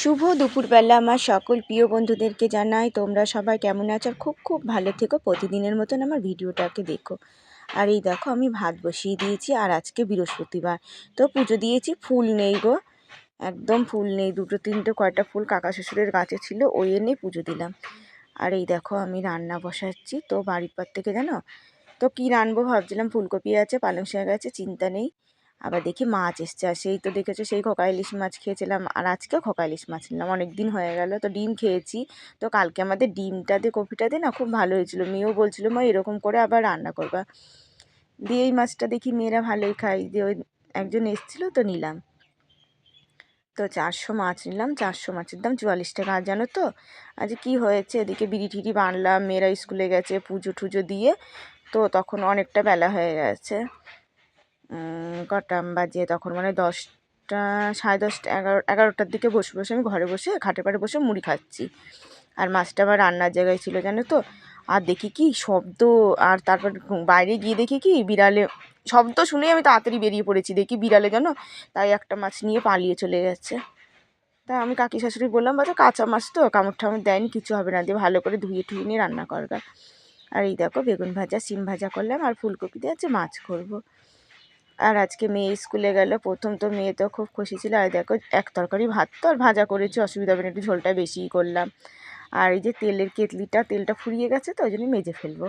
শুভ দুপুরবেলা আমার সকল প্রিয় বন্ধুদেরকে জানাই। তোমরা সবাই কেমন আছো? খুব খুব ভালো থেকো। প্রতিদিনের মতন আমার ভিডিওটাকে দেখো। আর এই দেখো, আমি ভাত বসিয়ে দিয়েছি, আর আজকে বৃহস্পতিবার। তো পুজো দিয়েছি, ফুল নেই গো। একদম ফুল নেই, দুটো তিনটে, কয়টা ফুল কাকা শ্বশুরের গাছে ছিল, ওই এনে পুজো দিলাম। আর এই দেখো, আমি রান্না বসাচ্ছি। তো বাড়ির পর থেকে জানো? তো কী রানবো ভাবছিলাম, ফুলকপি আছে, পালং শাক আছে, চিন্তা নেই। আবার দেখি মাছ এসছে, আর সেই তো দেখেছ সেই খোকা ইলিশ মাছ খেয়েছিলাম, আর আজকেও খোকা ইলিশ মাছ নিলাম অনেক দিন হয়ে গেল তো ডিম খেয়েছি। তো কালকে আমাদের ডিমটা দিয়ে কপিটা দিয়ে না খুব ভালো হয়েছিল, মেয়েও বলছিল, মা, এরকম করে আবার রান্না করবা। দিয়ে এই মাছটা দেখি মেয়েরা ভালোই খাই দিয়ে ওই একজন এসেছিল তো নিলাম। তো চারশো মাছ নিলাম, চারশো মাছের দাম চুয়াল্লিশ টাকা, আর জানো তো? আজ কি হয়েছে? এদিকে বিড়ি টিড়ি বানলাম, মেয়েরা স্কুলে গেছে পুজো টুজো দিয়ে, তো তখন অনেকটা বেলা হয়ে গেছে। কটা বাজে তখন মানে দশটা, সাড়ে দশটা, এগারো, এগারোটার দিকে বসে বসে আমি ঘরে বসে খাটে পাড়ে বসে মুড়ি খাচ্ছি। আর মাছটা আমার রান্নার জায়গায় ছিল, জানো তো? আর দেখি কি শব্দ, আর তারপর বাইরে গিয়ে দেখি কি বিড়ালে, শব্দ শুনেই আমি তাড়াতাড়ি বেরিয়ে পড়েছি, দেখি বিড়ালে যেন তাই একটা মাছ নিয়ে পালিয়ে চলে গেছে। তা আমি কাকি শাশুড়ি বললাম বাচ্চা কাঁচা মাছ তো, কামড় ঠামড় দেয়নি, কিছু হবে না, দিয়ে ভালো করে ধুয়ে ঠুয়ে নিয়ে রান্না করবে আর এই দেখো বেগুন ভাজা সিম ভাজা করলাম, আর ফুলকপি দিয়ে আছে মাছ করব। আর আজকে মেয়ে স্কুলে গেল, প্রথম তো মেয়ে তো খুব খুশি ছিল। আর দেখো, এক তরকারি ভাত তো আর ভাজা করেছি, অসুবিধা হবে না, একটু ঝোলটা বেশিই করলাম। আর এই যে তেলের কেতলিটা তেলটা ফুরিয়ে গেছে তো, ওই জন্য মেজে ফেলব।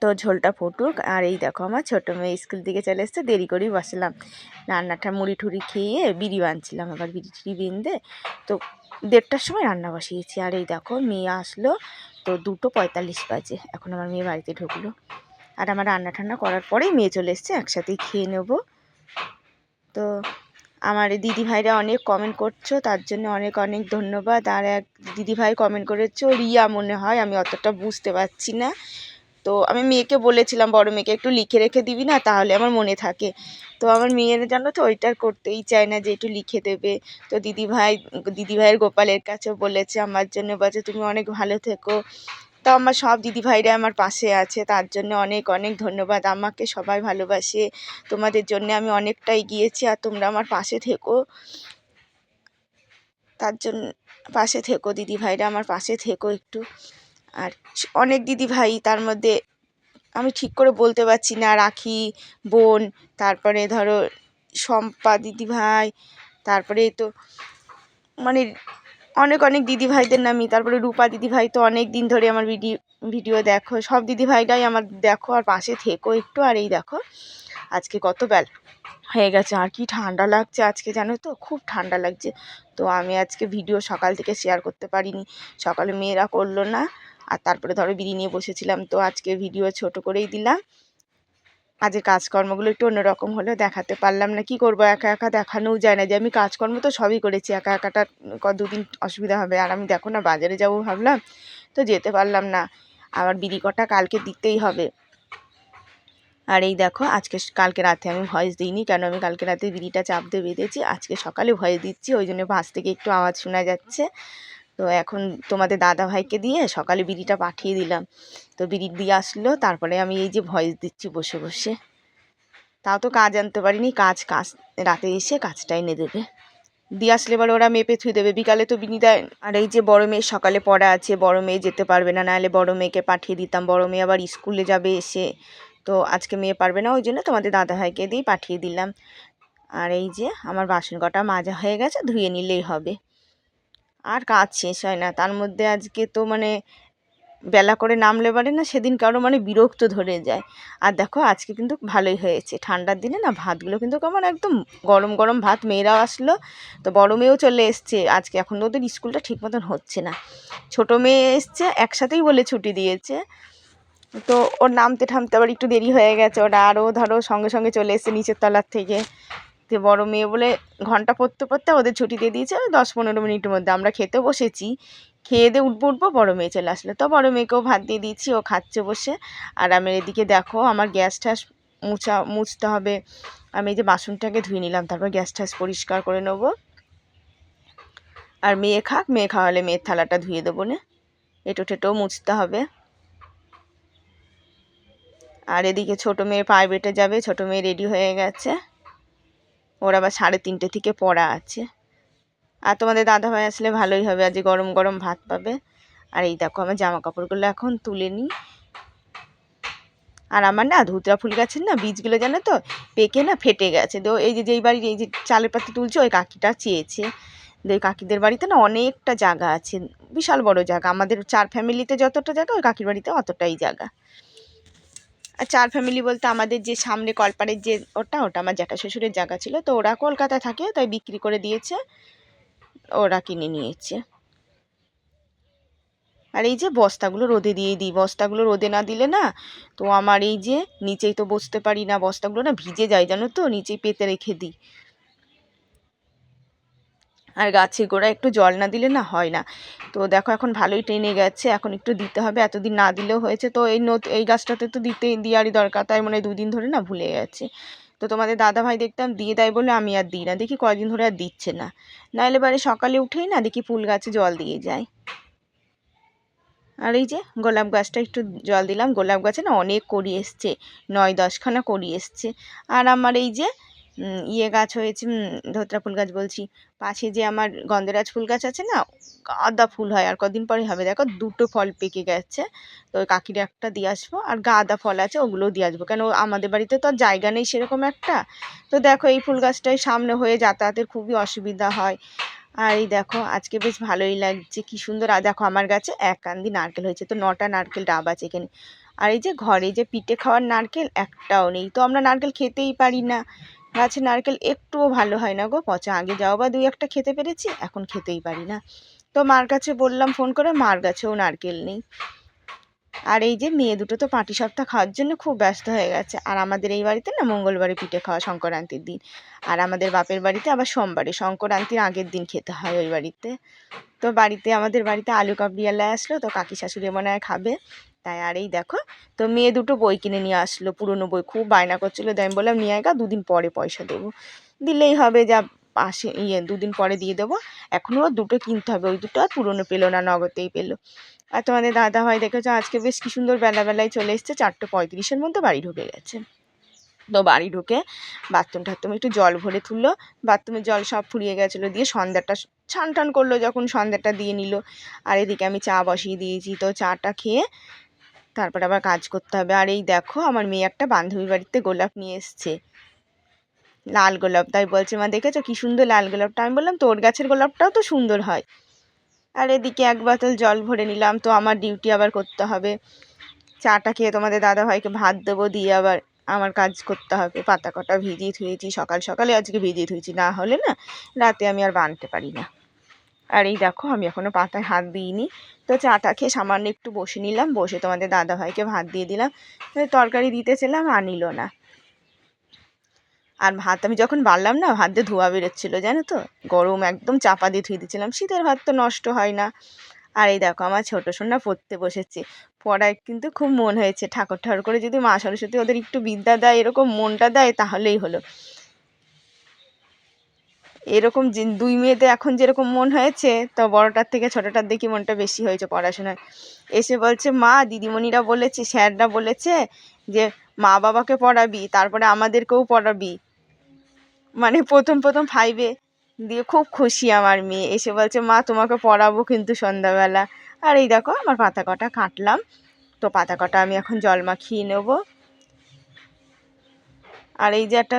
তো ঝোলটা ফুটুক, আর এই দেখো আমার ছোটো মেয়ে স্কুল থেকে চলে এসছে, দেরি করেই বসলাম। রান্নাটা মুড়ি ঠুড়ি খেয়ে বিড়ি বানছিলাম, আবার বিড়ি টিড়ি বেঁধে। তো দেড়টার সময় রান্না বসিয়েছি, আর এই দেখো মেয়ে আসলো, তো দুটো পঁয়তাল্লিশ বাজে, এখন আমার মেয়ে বাড়িতে ঢুকলো। আর আমার রান্না ঠান্না করার পরেই মেয়ে চলে এসছে, একসাথেই খেয়ে নেব। তো আমার দিদি ভাইরা অনেক কমেন্ট করছ, তার জন্য অনেক অনেক ধন্যবাদ। আর এক দিদি ভাই কমেন্ট করেছ, রিয়া, মনে হয় আমি অতটা বুঝতে পারছি না। তো আমি মেয়েকে বলেছিলাম, বড় মেয়েকে একটু লিখে রেখে দিবি না, তাহলে আমার মনে থাকে। তো আমার মেয়ের জানো তো, ওইটা করতেই চায় না যে একটু লিখে দেবে। তো দিদি ভাই দিদি ভাইয়ের গোপালের কাছেও বলেছে, আমার জন্য বলছে, তুমি অনেক ভালো থেকো। তো আমার সব দিদিভাইরা আমার পাশে আছে, তার জন্য অনেক অনেক ধন্যবাদ। আমাকে সবাই ভালোবাসে, তোমাদের জন্য আমি অনেকটাই গিয়েছি আর তোমরা আমার পাশে থেকো। তার জন্য পাশে থেকো দিদিভাইরা, আমার পাশে থেকো একটু। আর অনেক দিদিভাই তার মধ্যে, আমি ঠিক করে বলতে পারছি না, রাখি, বোন, তারপরে ধরো শম্পা দিদিভাই, তারপরে তো মানে অনেক অনেক দিদিভাইদের নামই। তারপরে রূপা দিদিভাই তো অনেক দিন ধরে আমার ভিডিও ভিডিও দেখো। সব দিদিভাইরাই আমার দেখো, আর পাশে থেকো একটু, আর এই দেখো, আজকে কত বেল হয়ে গেছে। আর কি ঠান্ডা লাগছে আজকে জানো তো? খুব ঠান্ডা লাগছে। তো আমি আজকে ভিডিও সকাল থেকে শেয়ার করতে পারিনি। সকালে মেয়েরা করল না। আর তারপরে ধরো বিড়ি নিয়ে বসেছিলাম, তো আজকে ভিডিও ছোট করেই দিলাম। আজের কাজকর্মগুলো একটু অন্যরকম হলেও দেখাতে পারলাম না। কি করব? একা একা দেখানোও যায় না। যে আমি কাজকর্ম তো সবই করেছি, একা একাটা দুদিন অসুবিধা হবে। আর আমি দেখো না, বাজারে যাব ভাবলাম, তো যেতে পারলাম না। আবার বিড়ি কটা কালকে দিতেই হবে। আর এই দেখো, আজকে কালকে রাতে আমি ভয়েস দিইনি, কেন আমি কালকে রাতে বিড়িটা চাপ দিয়ে বেঁধেছি। আজকে সকালে ভয়েস দিচ্ছি, ওই জন্য বাস থেকে একটু আওয়াজ শোনা যাচ্ছে। তো এখন তোমাদের দাদা ভাইকে দিয়ে সকালে বিড়িটা পাঠিয়ে দিলাম। তো বিড়ি দিয়ে আসলো, তারপরে আমি এই যে ভয়েস দিচ্ছি বসে বসে। তাও তো কাজ আনতে পারিনি, কাজ কাজ, রাতে এসে কাজটা এনে দেবে। দিয়ে আসলে বলে ওরা মেপে থুয়ে দেবে। বিকালে তো বিনি দেয়, আর এই যে বড় মেয়ে সকালে পড়া আছে, বড় মেয়ে যেতে পারবে না, নাহলে বড় মেয়েকে পাঠিয়ে দিতাম। বড় মেয়ে আবার স্কুলে যাবে এসে, তো আজকে মেয়ে পারবে না, ওই জন্য তোমাদের দাদা ভাইকে দিয়ে পাঠিয়ে দিলাম। আর এই যে আমার বাসন কটা মাজা হয়ে গেছে, ধুয়ে নিলেই হবে। আর কাজ শেষ হয় না। তার মধ্যে আজকে তো মানে বেলা করে নামলে পারে না, সেদিন কারও মানে বিরক্ত ধরে যায়। আর দেখো আজকে কিন্তু ভালোই হয়েছে। ঠান্ডার দিনে না ভাতগুলো কিন্তু কেমন একদম গরম গরম ভাত মেয়েরাও আসলো, তো বড় মেয়েও চলে এসছে। আজকে এখন ওদের স্কুলটা ঠিক মতন হচ্ছে না। ছোটো মেয়ে এসছে, একসাথেই বলে ছুটি দিয়েছে। তো ওর নামতে ঠামতে আবার একটু দেরি হয়ে গেছে। ওটা আরও ধরো সঙ্গে সঙ্গে চলে এসছে নিচের তলার থেকে। যে বড় মেয়ে বলে ঘণ্টা পড়তে পড়তে ওদের ছুটি দিয়ে দিয়েছে দশ পনেরো মিনিটের মধ্যে আমরা খেতে বসেছি। খেয়ে দিয়ে উঠবো উঠবো, বড়ো মেয়ে চলে আসলো। তো বড়ো মেয়েকেও ভাত দিয়ে দিয়েছি, ও খাচ্ছে বসে। আর আমি এদিকে দেখো, আমার গ্যাস ট্যাস মুছা, মুছতে হবে। আমি এই যে বাসনটাকে ধুয়ে নিলাম, তারপর গ্যাস ট্যাস পরিষ্কার করে নেব। আর মেয়ে খাক, মেয়ে খাওয়ালে মেয়ের থালাটা ধুয়ে দেবো না। এটো টেটোও মুছতে হবে। আর এদিকে ছোটো মেয়ে প্রাইভেটে যাবে, ছোটো মেয়ে রেডি হয়ে গেছে। ওর আবার সাড়ে তিনটে থেকে পড়া আছে। আর তোমাদের দাদা ভাই আসলে ভালোই হবে আজ গরম গরম ভাত পাবে। আর এই দেখো আমার জামা কাপড়গুলো এখন তুলে নিই আর আমার না ধুতরা ফুল গাছের না বীজগুলো জানো তো, পেকে না ফেটে গেছে। তো এই যে যেই বাড়ির, এই যে চালের পাতি তুলছে, ওই কাকিটা চেয়েছে। তো ওই কাকিদের বাড়িতে না অনেকটা জায়গা আছে, বিশাল বড় জায়গা। আমাদের চার ফ্যামিলিতে যতটা জায়গা, ওই কাকির বাড়িতে অতটাই জায়গা। আর চার ফ্যামিলি বলতে আমাদের যে সামনে কলপাড়ের যে ওটা ওটা আমার জ্যাঠা শ্বশুরের জায়গা ছিল। তো ওরা কলকাতায় থাকে, তাই বিক্রি করে দিয়েছে। ওরা কিনে নিয়েছে। আর এই যে বস্তাগুলো রোদে দিয়ে দিই, বস্তাগুলো রোদে না দিলে না, তো আমার এই যে নিচেই তো বসতে পারি না, বস্তাগুলো না ভিজে যায় জানো তো, নিচেই পেতে রেখে দিই। আর গাছে গোড়া একটু জল না দিলে না হয় না। তো দেখো এখন ভালোই টেনে গেছে, এখন একটু দিতে হবে, এতদিন না দিলেও হয়েছে। তো এই নত, এই গাছটাতে তো দিতেই দেওয়ারই দরকার, তাই মনে দুদিন ধরে না ভুলে গেছে। তো তোমাদের দাদা ভাই দেখতাম, দিয়ে দেয় বলে আমি আর দিই না, দেখি কয়দিন ধরে আর দিচ্ছে না। নাহলে বারে সকালে উঠেই না দেখি ফুল গাছে জল দিয়ে যায়। আর এই যে গোলাপ গাছটা একটু জল দিলাম, গোলাপ গাছে না অনেক করি এসছে, নয় দশখানা করি এসছে। আর আমার এই যে ইয়ে গাছ হয়েছে ধোত্রা ফুল গাছ বলছি। পাশে যে আমার গন্ধরাজ ফুল গাছ আছে না, গাঁদা ফুল হয়, আর কদিন পরে হবে। দেখো, দুটো ফল পেকে গেছে। তো কাকির একটা দিয়ে আসব, আর গাঁদা ফল আছে, ওগুলোও দিয়ে আসব। কেন, আমাদের বাড়িতে তো জায়গা নেই সেরকম একটা। তো দেখো, এই ফুল গাছটাই সামনে হয়ে যাতায়াতের খুবই অসুবিধা হয়। আর এই দেখো, আজকে বেশ ভালোই লাগছে, কি সুন্দর। আর দেখো, আমার গাছে এক কান্দি নারকেল হয়েছে, তো নটা নারকেল ডাব আছে এখানে। আর এই যে ঘরে যে পিঠে খাওয়ার নারকেল, একটাও নেই। তো আমরা নারকেল খেতেই পারি না। গাছের নারকেল একটুও ভালো হয় না গো। পচা, আগে যাও বা দুই একটা খেতে পেরেছি, এখন খেতেই পারি না। তো মার কাছে বললাম ফোন করে, মার কাছেও নারকেল নেই। আর এই যে মেয়ে দুটো তো পাটি সপ্তাহ খাওয়ার জন্য খুব ব্যস্ত হয়ে গেছে। আর আমাদের এই বাড়িতে না মঙ্গলবারে পিঠে খাওয়া সংক্রান্তির দিন। আর আমাদের বাপের বাড়িতে আবার সোমবারে, সংক্রান্তির আগের দিন খেতে হয় ওই বাড়িতে। তো বাড়িতে, আমাদের বাড়িতে আলু কাবড়িয়ালা আসলো, তো কাকি শাশুড়ি মনে হয় খাবে। তাই আর এই দেখো, তো মেয়ে দুটো বই কিনে নিয়ে আসলো, পুরনো বই, খুব বায়না করছিল। তাই আমি বললাম, নিয়ে আয় দুদিন পরে পয়সা দেবো। দিলেই হবে, যা আসে ইয়ে দুদিন পরে দিয়ে দেবো। এখনও দুটো কিনতে হবে, ওই দুটো আর পুরনো পেল না, নগদেই পেল। আর তোমাদের দাদা ভাই দেখেছ, আজকে বেশ কি সুন্দর বেলাবেলায় চলে এসছে, চারটে পঁয়ত্রিশের মধ্যে বাড়ি ঢুকে গেছে। তো বাড়ি ঢুকে বাথরুম টাথরুমে একটু জল ভরে তুললো, বাথরুমের জল সব ফুরিয়ে গেছিল, দিয়ে সন্ধ্যাটা ছান টান করল, যখন সন্ধ্যাটা দিয়ে নিল। আর এদিকে আমি চা বসিয়ে দিয়েছি, তো চাটা খেয়ে তারপর আবার কাজ করতে হবে। আর এই দেখো, আমার মেয়ে একটা বান্ধবী বাড়িতে গোলাপ নিয়ে এসছে। লাল গোলাপ, তাই বলছে, মা, দেখেছ কি সুন্দর লাল গোলাপটা? আমি বললাম, তোর গাছের গোলাপটাও তো সুন্দর হয়। আর এদিকে এক বোতল জল ভরে নিলাম, তো আমার ডিউটি আবার করতে হবে। চাটা খেয়ে তোমাদের দাদাভাইকে ভাত দেবো দিয়ে আবার আমার কাজ করতে হবে। পাতা কটা ভিজিয়ে থুয়েছি, সকাল সকালে আজকে ভিজিয়ে থুয়েছি, না হলে না রাতে আমি আর বানতে পারি না। আর এই দেখো, আমি এখনও পাতায় হাত দিইনি। তো চাটা খেয়ে সামান্য একটু বসে নিলাম, বসে তোমাদের দাদাভাইকে ভাত দিয়ে দিলাম। তরকারি দিতে দিতেছিলাম আনিল না। আর ভাত আমি যখন বাড়লাম না, ভাত দিয়ে ধোয়া বেরোচ্ছিলো, জানো তো? গরম একদম চাপা দিয়ে ধুয়ে দিচ্ছিলাম শীতের ভাত তো নষ্ট হয় না। আর এই দেখো, আমার ছোটো সোনা পড়তে বসেছে। পড়ায় কিন্তু খুব মন হয়েছে। ঠাকুর ঠাকুর করে যদি মা সরস্বতী ওদের একটু বিদ্যা দেয়, এরকম মনটা দেয়, তাহলেই হলো। এরকম দুই মেয়েতে এখন যেরকম মন হয়েছে, তো বড়টার থেকে ছোটোটার দেখি মনটা বেশি হয়েছে পড়াশোনায়। এসে বলছে, মা, দিদিমণিরা বলেছে, স্যাররা বলেছে যে, মা বাবাকে পড়াবি, তারপরে আমাদেরকেও পড়াবি। মানে প্রথম প্রথম ফাইভে দিয়ে খুব খুশি আমার মেয়ে। এসে বলছে, মা, তোমাকে পড়াবো কিন্তু সন্ধ্যাবেলা। আর এই দেখো, আমার পাতা কটা কাটলাম। তো পাতা কটা আমি এখন জল মাখিয়ে নেব। আর এই যে একটা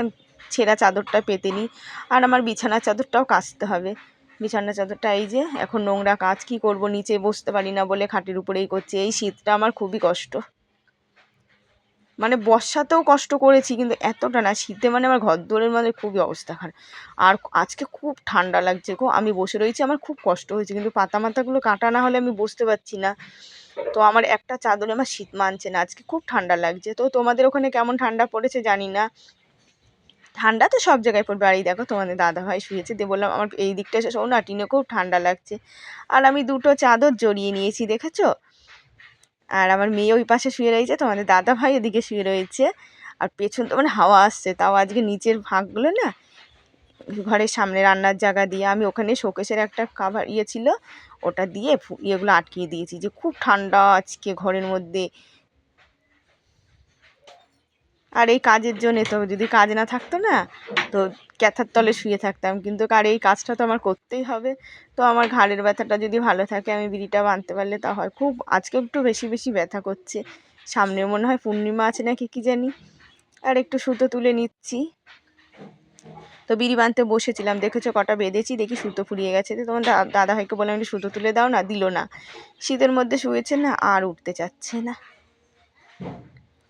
ছেঁড়া চাদরটা পেতে নিই। আর আমার বিছানার চাদরটাও কাচতে হবে। বিছানার চাদরটা এই যে, এখন নোংরা কাজ কি করব, নিচে বসতে পারি না বলে খাটের উপরেই করছি। এই শীতটা আমার খুবই কষ্ট। মানে বর্ষাতেও কষ্ট করেছি, কিন্তু এতটা না। শীতে মানে আমার ঘর দোরের মানে খুবই অবস্থা খারাপ। আর আজকে খুব ঠান্ডা লাগছে গো। আমি বসে রয়েছি, আমার খুব কষ্ট হয়েছে, কিন্তু পাতা মাথাগুলো কাটা না হলে আমি বসতে পারছি না। তো আমার একটা চাদরে আমার শীত মানছে না। আজকে খুব ঠান্ডা লাগছে। তো তোমাদের ওখানে কেমন ঠান্ডা পড়েছে জানি না। ঠান্ডা তো সব জায়গায় পড়বে। আর এই দেখো তোমাদের দাদাভাই শুয়েছে। দিয়ে বললাম, আমার এই দিকটা এসে না, টিনে খুব ঠান্ডা লাগছে। আর আমি দুটো চাদর জড়িয়ে নিয়েছি, দেখেছ? আর আমার মেয়ে ওই পাশে শুয়ে রয়েছে, তোমাদের দাদা ভাই ওদিকে শুয়ে রয়েছে। আর পেছন তো মানে হাওয়া আসছে, তাও আজকে নিচের ভাগগুলো না ঘরের সামনে রান্নার জায়গা দিয়ে আমি ওখানে শোকেশের একটা কাভার ইয়ে ছিল, ওটা দিয়ে ইয়েগুলো আটকিয়ে দিয়েছি। যে খুব ঠান্ডা আজকে ঘরের মধ্যে। আর এই কাজের জন্যে তো যদি কাজ না থাকতো না, তো ক্যাথার তলে শুয়ে থাকতাম। কিন্তু আর এই কাজটা তো আমার করতেই হবে। তো আমার ঘাড়ের ব্যথাটা যদি ভালো থাকে, আমি বিড়িটা বাঁধতে পারলে তা হয়। খুব আজকে একটু বেশি বেশি ব্যথা করছে। সামনে মনে হয় পূর্ণিমা আছে নাকি কী জানি? আর একটু সুতো তুলে নিচ্ছি। তো বিড়ি বাঁধতে বসেছিলাম। দেখেছ কটা বেঁধেছি, দেখি সুতো ফুরিয়ে গেছে। তো তোমার দাদা ভাইকে বললাম, একটু সুতো তুলে দাও না, দিল না। শীতের মধ্যে শুয়েছে না, আর উঠতে চাচ্ছে না।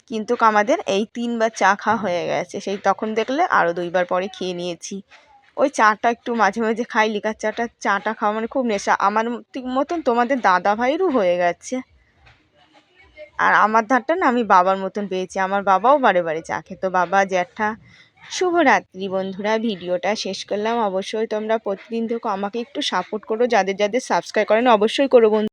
কিন্তু আমাদের এই তিনবার চা খাওয়া হয়ে গেছে। সেই তখন দেখলে আরও দুইবার পরে খেয়ে নিয়েছি। ওই চাটা একটু মাঝে মাঝে খাই লিকার চাটা চাটা খাওয়া মানে খুব নেশা। আমার মতন তোমাদের দাদা ভাইয়েরও হয়ে গেছে। আর আমার ধারটা না আমি বাবার মতন পেয়েছি। আমার বাবাও বারে বারে চা খেতো। বাবা জ্যাঠা শুভরাত্রি বন্ধুরা। ভিডিওটা শেষ করলাম। অবশ্যই তোমরা প্রতিদিন দেখো আমাকে একটু সাপোর্ট করো। যাদের যাদের সাবস্ক্রাইব করেন অবশ্যই করো বন্ধু